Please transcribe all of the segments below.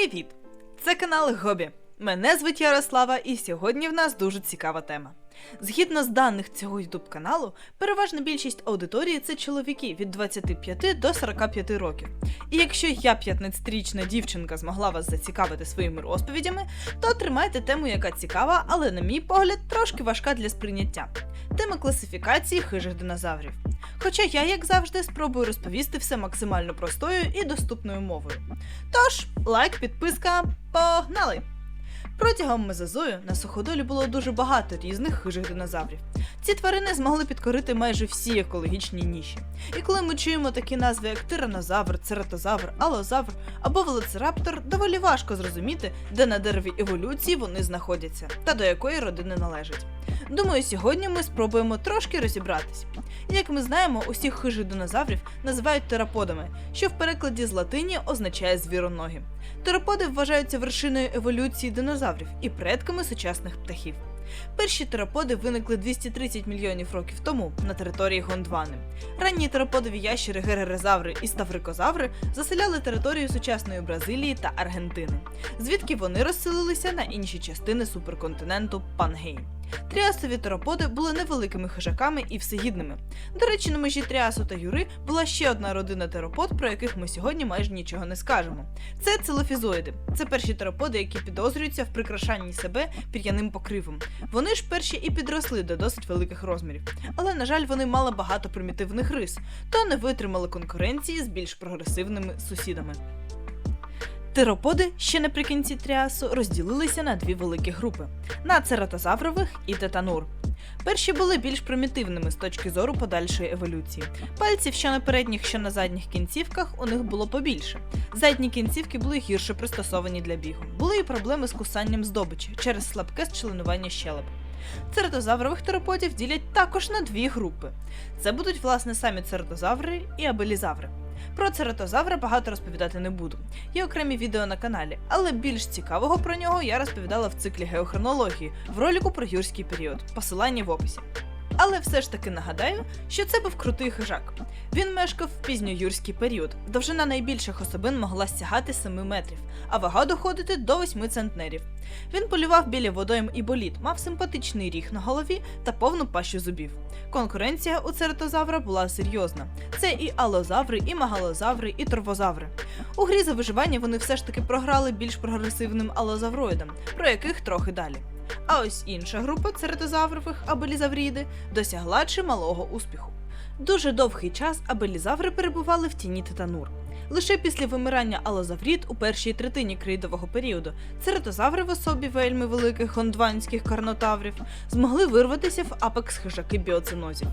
Привіт! Це канал Гобі. Мене звуть Ярослава, і сьогодні в нас дуже цікава тема. Згідно з даних цього youtube каналу, переважна більшість аудиторії це чоловіки від 25 до 45 років. І якщо я 15-річна дівчинка змогла вас зацікавити своїми розповідями, то тримайте тему, яка цікава, але, на мій погляд, трошки важка для сприйняття. Тема класифікації хижих динозаврів. Хоча я, як завжди, спробую розповісти все максимально простою і доступною мовою. Тож, лайк, підписка, погнали! Протягом мезозою на суходолі було дуже багато різних хижих динозаврів. Ці тварини змогли підкорити майже всі екологічні ніші. І коли ми чуємо такі назви, як тиранозавр, цератозавр, алозавр або велоцираптор, доволі важко зрозуміти, де на дереві еволюції вони знаходяться та до якої родини належать. Думаю, сьогодні ми спробуємо трошки розібратись. Як ми знаємо, усіх хижих динозаврів називають тераподами, що в перекладі з латині означає звіроногі. Тероподи вважаються вершиною еволюції динозаврів і предками сучасних птахів. Перші тероподи виникли 230 мільйонів років тому на території Гондвани. Ранні тероподові ящери геререзаври і ставрикозаври заселяли територію сучасної Бразилії та Аргентини, звідки вони розселилися на інші частини суперконтиненту Пангейм. Тріасові тероподи були невеликими хижаками і всегідними. До речі, на межі Тріасу та Юри була ще одна родина теропод, про яких ми сьогодні майже нічого не скажемо. Це целофізоїди. Це перші тероподи, які підозрюються в прикрашанні себе пір'яним покривом. Вони ж перші і підросли до досить великих розмірів. Але, на жаль, вони мали багато примітивних рис, то не витримали конкуренції з більш прогресивними сусідами. Тероподи ще наприкінці тріасу розділилися на дві великі групи на цератозаврових і тетанур. Перші були більш примітивними з точки зору подальшої еволюції. Пальців, що на передніх, що на задніх кінцівках, у них було побільше. Задні кінцівки були гірше пристосовані для бігу. Були і проблеми з кусанням здобичі через слабке зчленування щелеп. Цератозаврових тероподів ділять також на дві групи. Це будуть власне самі цератозаври і абелізаври. Про цератозавра багато розповідати не буду. Є окремі відео на каналі, але більш цікавого про нього я розповідала в циклі геохронології в роліку про юрський період, посилання в описі. Але все ж таки нагадаю, що це був крутий хижак. Він мешкав в пізньоюрський період. Довжина найбільших особин могла сягати 7 метрів, а вага доходити до 8 центнерів. Він полював біля водойм і боліт, мав симпатичний ріг на голові та повну пащу зубів. Конкуренція у цератозавра була серйозна. Це і алозаври, і магалозаври, і тровозаври. У грі за виживання вони все ж таки програли більш прогресивним алозавроїдам, про яких трохи далі. А ось інша група цератозаврових абелізавріди досягла чималого успіху. Дуже довгий час абелізаври перебували в тіні титанур. Лише після вимирання алозаврід у першій третині крейдового періоду цератозаври в особі вельми великих гондванських карнотаврів змогли вирватися в апекс хижаки біоцинозів.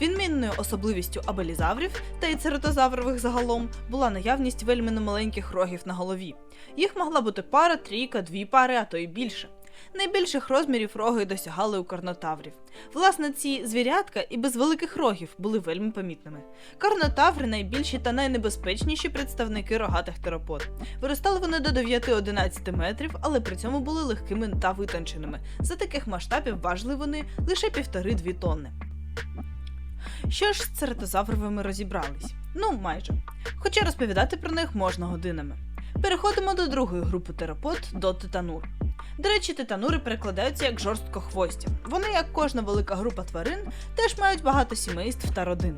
Відмінною особливістю абелізаврів та й цератозаврових загалом була наявність вельми немаленьких рогів на голові. Їх могла бути пара, трійка, дві пари, а то й більше. Найбільших розмірів роги досягали у карнотаврів. Власне, ці звірятка і без великих рогів були вельми помітними. Карнотаври найбільші та найнебезпечніші представники рогатих теропод. Виростали вони до 9-11 метрів, але при цьому були легкими та витонченими. За таких масштабів важили вони лише 1,5-2 тонни. Що ж з цератозавровими розібрались? Ну, майже. Хоча розповідати про них можна годинами. Переходимо до другої групи теропод до титанур. До речі, титанури перекладаються як жорсткохвості. Вони, як кожна велика група тварин, теж мають багато сімейств та родин.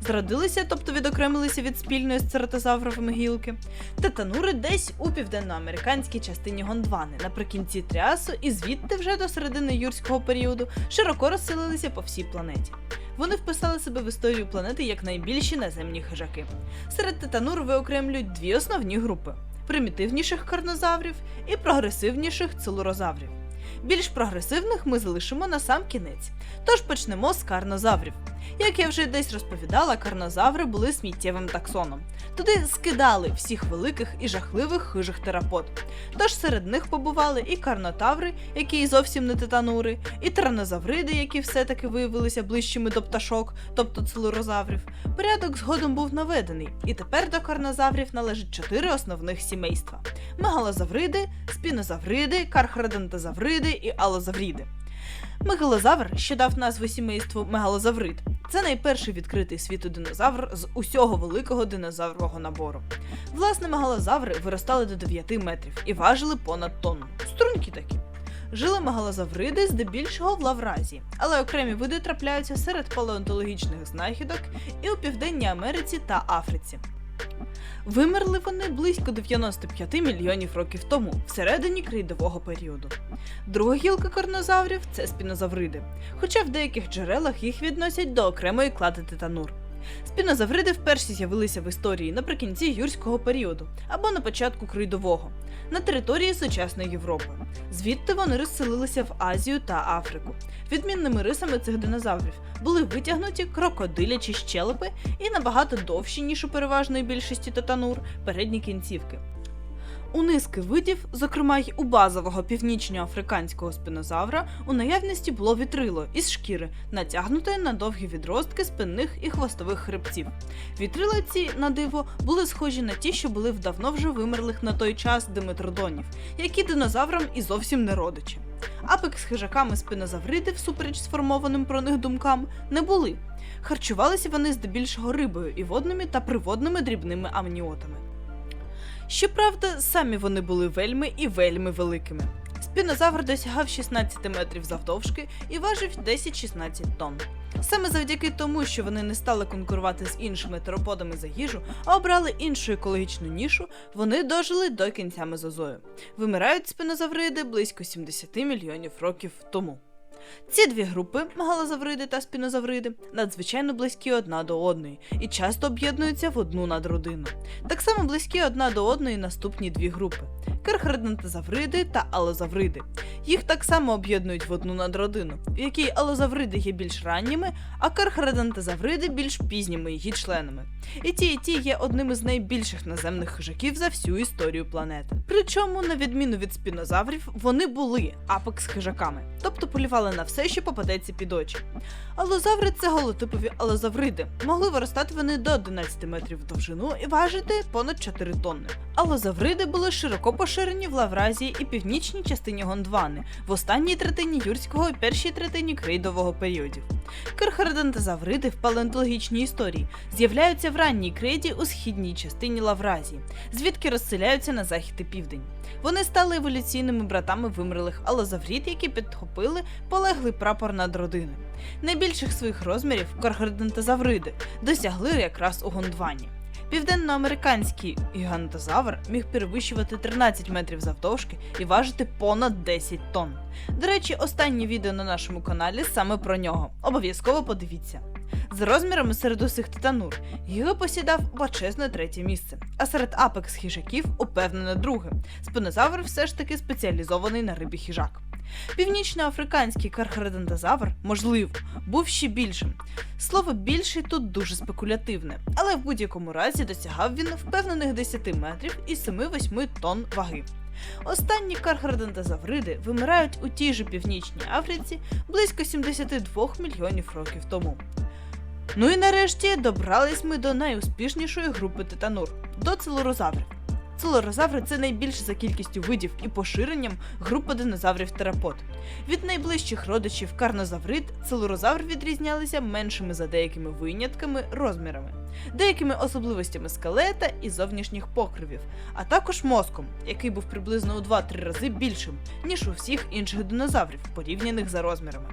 Зродилися, тобто відокремилися від спільної з цератозавровими гілки. Титанури десь у південноамериканській частині Гондвани наприкінці тріасу і звідти вже до середини юрського періоду широко розселилися по всій планеті. Вони вписали себе в історію планети як найбільші наземні хижаки. Серед титанур виокремлюють дві основні групи: примітивніших карнозаврів і прогресивніших цилурозаврів. Більш прогресивних ми залишимо на сам кінець, тож почнемо з карнозаврів. Як я вже десь розповідала, карнозаври були сміттєвим таксоном. Туди скидали всіх великих і жахливих хижих терапод. Тож серед них побували і карнотаври, які зовсім не титанури, і тиранозавриди, які все-таки виявилися ближчими до пташок, тобто целурозаврів. Порядок згодом був наведений, і тепер до карнозаврів належить чотири основних сімейства: мегалозавриди, спінозавриди, кархрадентозавриди і алозавриди. Мегалозавр, що дав назву сімейству мегалозаврид, Це найперший відкритий світу динозавр з усього великого динозаврового набору. Власне, мегалозаври виростали до 9 метрів і важили понад тонну. Струнки такі. Жили мегалозавриди здебільшого в Лавразії, але окремі види трапляються серед палеонтологічних знахідок і у Південній Америці та Африці. Вимерли вони близько 95 мільйонів років тому, всередині крейдового періоду. Друга гілка карнозаврів це спінозавриди, хоча в деяких джерелах їх відносять до окремої клади титанур. Спінозавриди вперше з'явилися в історії наприкінці юрського періоду або на початку крейдового на території сучасної Європи. Звідти вони розселилися в Азію та Африку. Відмінними рисами цих динозаврів були витягнуті крокодилячі щелепи і набагато довші, ніж у переважної більшості татанур, передні кінцівки. У низки видів, зокрема й у базового північноафриканського спинозавра, у наявності було вітрило із шкіри, натягнуте на довгі відростки спинних і хвостових хребців. Вітрила ці, на диво, були схожі на ті, що були в давно вже вимерлих на той час диметродонів, які динозаврам і зовсім не родичі. Апекс хижаками спинозавриди, всупереч сформованим про них думкам, не були. Харчувалися вони здебільшого рибою і водними та приводними дрібними амніотами. Щоправда, самі вони були вельми і вельми великими. Спінозавр досягав 16 метрів завдовжки і важив 10-16 тонн. Саме завдяки тому, що вони не стали конкурувати з іншими тероподами за їжу, а обрали іншу екологічну нішу, вони дожили до кінця мезозою. Вимирають спінозавриди близько 70 мільйонів років тому. Ці дві групи мегалозавриди та спінозавриди надзвичайно близькі одна до одної і часто об'єднуються в одну надродину. Так само близькі одна до одної наступні дві групи кархаридонтозавриди та алозавриди. Їх так само об'єднують в одну надродину, в якій алозавриди є більш ранніми, а кархаридонтозавриди більш пізніми її членами. І ті, і ті є одними з найбільших наземних хижаків за всю історію планети. Причому, на відміну від спінозаврів, вони були апекс хижаками, тобто полювали на все, що попадеться під очі. Алозаври це голотипові алозавриди. Могли виростати вони до 11 метрів в довжину і важити понад 4 тонни. Алозавриди були широко поширені в Лавразії і північній частині Гондвани, в останній третині юрського і першій третині крейдового періодів. Кархародонтозавриди в палеонтологічній історії з'являються в ранній крейді у східній частині Лавразії, звідки розселяються на захід і південь. Вони стали еволюційними братами вимерлих алозаврід, які підхопили полеглий прапор над родини. Найбільших своїх розмірів кархародонтозавриди досягли якраз у Гондвані. Південноамериканський гігантозавр міг перевищувати 13 метрів завдовжки і важити понад 10 тонн. До речі, останнє відео на нашому каналі саме про нього. Обов'язково подивіться. За розмірами серед усіх титанур Гіго посідав величезне третє місце, а серед апекс хижаків упевнене друге. Спинозавр все ж таки спеціалізований на рибі хижак. Північноафриканський кархаредонтозавр, можливо, був ще більшим. Слово більший тут дуже спекулятивне, але в будь-якому разі досягав він впевнених 10 метрів і 7-8 тонн ваги. Останні кархаредонтозавриди вимирають у тій же північній Африці близько 72 мільйонів років тому. Ну і нарешті добрались ми до найуспішнішої групи титанур до целурозаврів. Целурозаври це найбільше за кількістю видів і поширенням група динозаврів терапод. Від найближчих родичів карнозаврид целурозавр відрізнялися меншими за деякими винятками розмірами, деякими особливостями скелета і зовнішніх покривів, а також мозком, який був приблизно у 2-3 рази більшим, ніж у всіх інших динозаврів, порівняних за розмірами.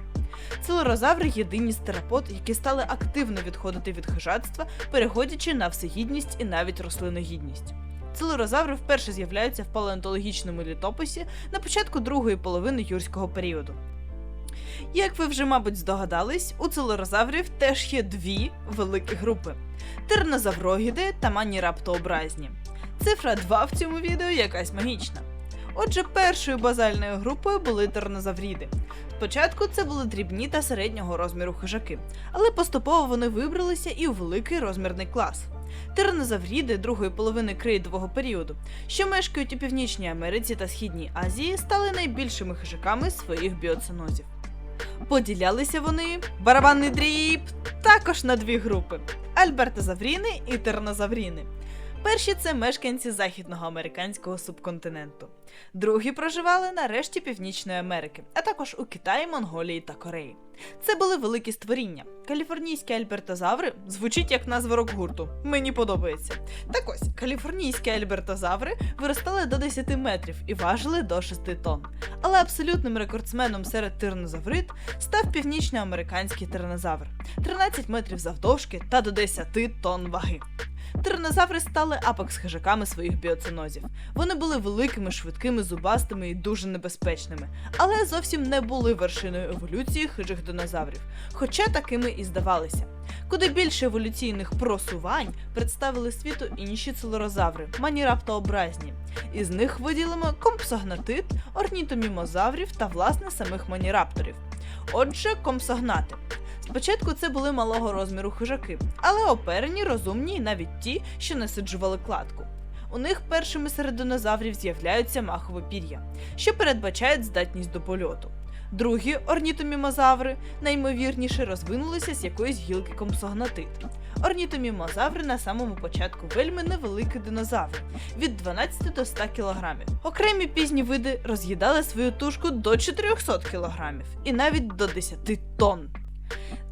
Целурозаври єдині з терапод, які стали активно відходити від хижацтва, переходячи на всегідність і навіть рослиногідність. Целурозаври вперше з'являються в палеонтологічному літописі на початку другої половини юрського періоду. Як ви вже, мабуть, здогадались, у целурозаврів теж є дві великі групи: тернозаврогіди та маніраптообразні. Цифра 2 в цьому відео якась магічна. Отже, першою базальною групою були тернозавріди. Спочатку це були дрібні та середнього розміру хижаки, але поступово вони вибралися і у великий розмірний клас. Тиранозавріди другої половини крейдового періоду, що мешкають у Північній Америці та Східній Азії, стали найбільшими хижаками своїх біоценозів. Поділялися вони барабанний дріб також на дві групи: альбертозавріни і тернозавріни. Перші це мешканці західного американського субконтиненту. Другі проживали на решті Північної Америки, а також у Китаї, Монголії та Кореї. Це були великі створіння. Каліфорнійські альбертозаври звучить як назва рок-гурту. Мені подобається. Так ось, каліфорнійські альбертозаври виростали до 10 метрів і важили до 6 тонн. Але абсолютним рекордсменом серед тиранозаврид став північноамериканський тиранозавр 13 метрів завдовжки та до 10 тонн ваги. Тиранозаври стали апекс хижаками своїх біоценозів. Вони були великими, швидкими, зубастими і дуже небезпечними, але зовсім не були вершиною еволюції хижих динозаврів, хоча такими і здавалися. Куди більше еволюційних просувань представили світу інші целорозаври, маніраптообразні. Із них виділимо компсогнатит, орнітомімозаврів та власне самих манірапторів. Отже, компсогнати. Спочатку це були малого розміру хижаки, але оперені, розумні навіть ті, що насиджували кладку. У них першими серед динозаврів з'являються махові пір'я, що передбачають здатність до польоту. Другі орнітомімозаври найімовірніше розвинулися з якоїсь гілки компсогнатит. Орнітомімозаври на самому початку вельми невеликі динозаври від 12 до 100 кг. Окремі пізні види роз'їдали свою тушку до 400 кг і навіть до 10 тонн.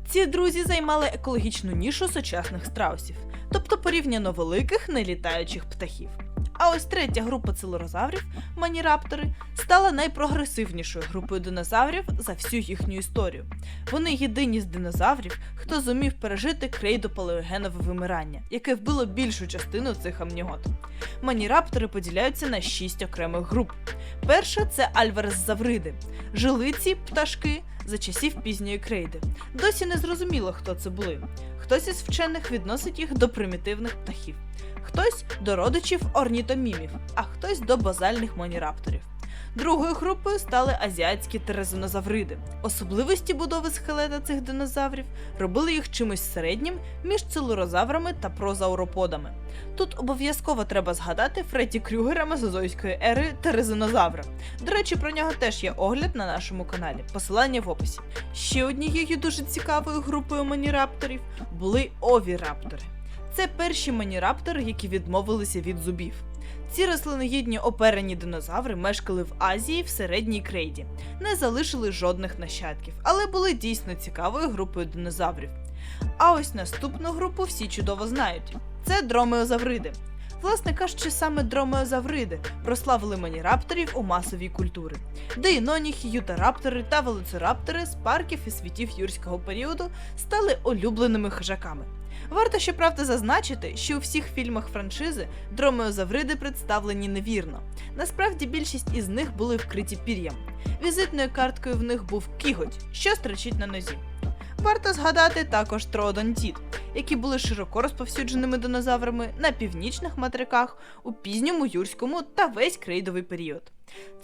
Ці друзі займали екологічну нішу сучасних страусів, тобто порівняно великих нелітаючих птахів. А ось третя група целорозаврів, маніраптори, стала найпрогресивнішою групою динозаврів за всю їхню історію. Вони єдині з динозаврів, хто зумів пережити крейдопалеогенове вимирання, яке вбило більшу частину цих амнігот. Маніраптори поділяються на шість окремих груп. Перша це альварес-завриди, жилиці пташки за часів пізньої крейди. Досі не зрозуміло, хто це були. Хтось із вчених відносить їх до примітивних птахів, хтось до родичів орнітомімів, а хтось до базальних манірапторів. Другою групою стали азіатські терезонозавриди. Особливості будови скелета цих динозаврів робили їх чимось середнім між целурозаврами та прозауроподами. Тут обов'язково треба згадати Фредді Крюгера мезозойської ери терезонозавра. До речі, про нього теж є огляд на нашому каналі. Посилання в описі. Ще однією дуже цікавою групою манірапторів були овіраптори. Це перші маніраптори, які відмовилися від зубів. Ці рослиногідні оперені динозаври мешкали в Азії в середній крейді, не залишили жодних нащадків, але були дійсно цікавою групою динозаврів. А ось наступну групу всі чудово знають: це дромеозавриди. Власне кажучи, саме дромеозавриди прославили манірапторів у масовій культури. Деїноніхи, ютараптори та велоцираптори з парків і світів юрського періоду стали улюбленими хижаками. Варто щоправда зазначити, що у всіх фільмах франшизи дромеозавриди представлені невірно. Насправді більшість із них були вкриті пір'ям. Візитною карткою в них був кіготь, що строчить на нозі. Варто згадати також троодонтіт, які були широко розповсюдженими динозаврами на північних материках у пізньому юрському та весь крейдовий період.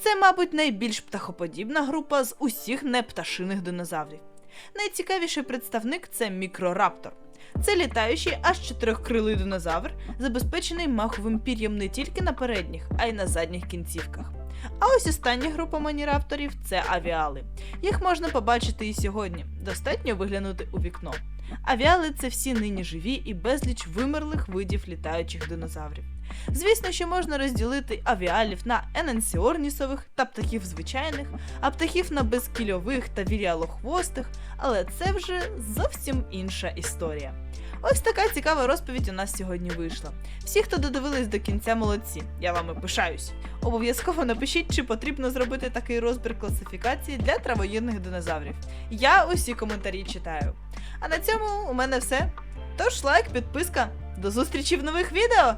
Це, мабуть, найбільш птахоподібна група з усіх непташиних динозаврів. Найцікавіший представник це мікрораптор. Це літаючий аж чотирьохкрилий динозавр, забезпечений маховим пір'ям не тільки на передніх, а й на задніх кінцівках. А ось остання група манірапторів це авіали. Їх можна побачити і сьогодні. Достатньо виглянути у вікно. Авіали це всі нині живі і безліч вимерлих видів літаючих динозаврів. Звісно, що можна розділити авіалів на енансіорнісових та птахів звичайних, а птахів на безкільових та віріалохвостих, але це вже зовсім інша історія. Ось така цікава розповідь у нас сьогодні вийшла. Всі, хто додивились до кінця, молодці, я вами пишаюсь. Обов'язково напишіть, чи потрібно зробити такий розбір класифікації для травоїдних динозаврів. Я усі коментарі читаю. А на цьому у мене все. Тож лайк, підписка. До зустрічі в нових відео!